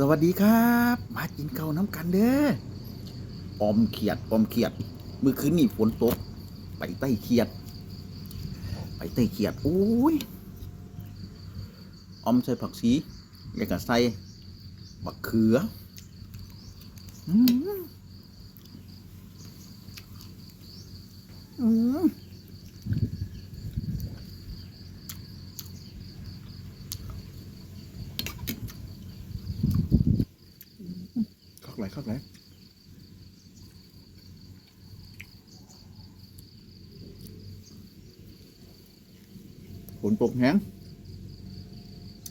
สวัสดีครับ มากินเกาวน้ำกันเด้อออมเขียดออมเขียดเมื่อคืนนี่ฝนตก ไปใต้เขียด ไปใต้เขียดโอ้ยออมใส่ผักชีแล้วก็ใส่บักเขืออืมอืม คักไหลคักไหลฝนตกแห้ง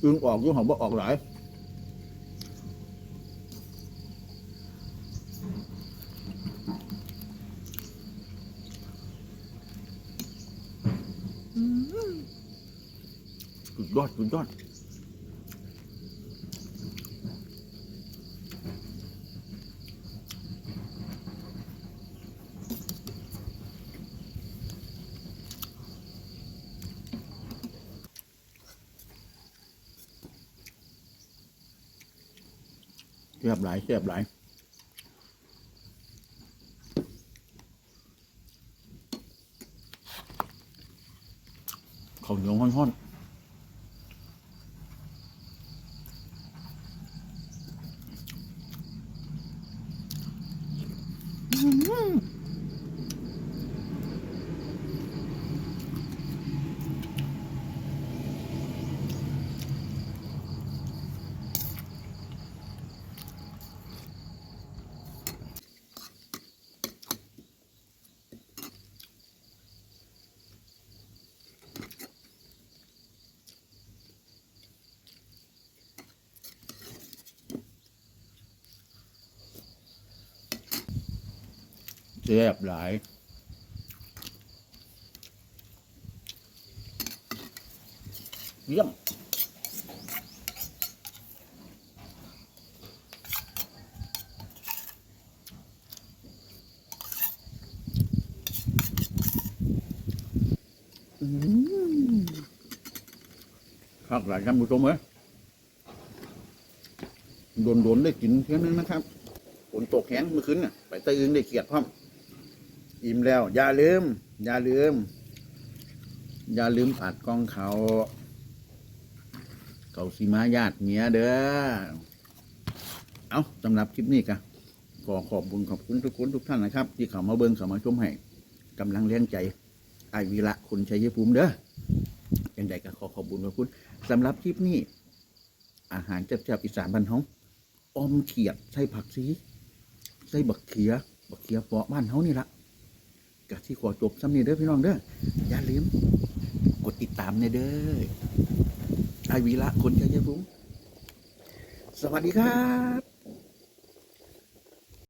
อึงออกยุ่งหอมบ่ออกหลายสุดยอดสุดยอด เสียบหลายเสียบหลายข้าวเหนียวห้อนๆ แซ่บหลายเยี่ยมอืมคักหลายท่านผู้ชมเอ้ยโดนๆได้กินเพียงนึงนะครับฝนตกแห้งเมื่อคืนน่ะ ไปใต้อึงได้เขียดพร้อม อิ่มแล้ว อย่าลืม อย่าลืม อย่าลืมอัดกล้องเขาเขาสีมาญาติเมียเด้อเอาสำหรับคลิปนี้ก็ขอขอบคุณขอบคุณทุกคนทุกท่านนะครับ ที่เข้ามาเบิ่งเข้ามาชมให้กำลังแรงใจไอวีระคุณชัยภูมิเด้อยังไงก็ขอขอบคุณขอบคุณสำหรับคลิปนี้ อาหารแซ่บๆอีสานบ้านเฮาออมเขียดใส่ผักซีใส่บักเขียบักเขียเปาะบ้านเฮานี่ละกะ ที่ขอจบซ้ำนี่เด้อพี่น้องเด้ออย่าลืมกดติดตามในเด้อไอวีละคนชัยภูมิสวัสดีครับ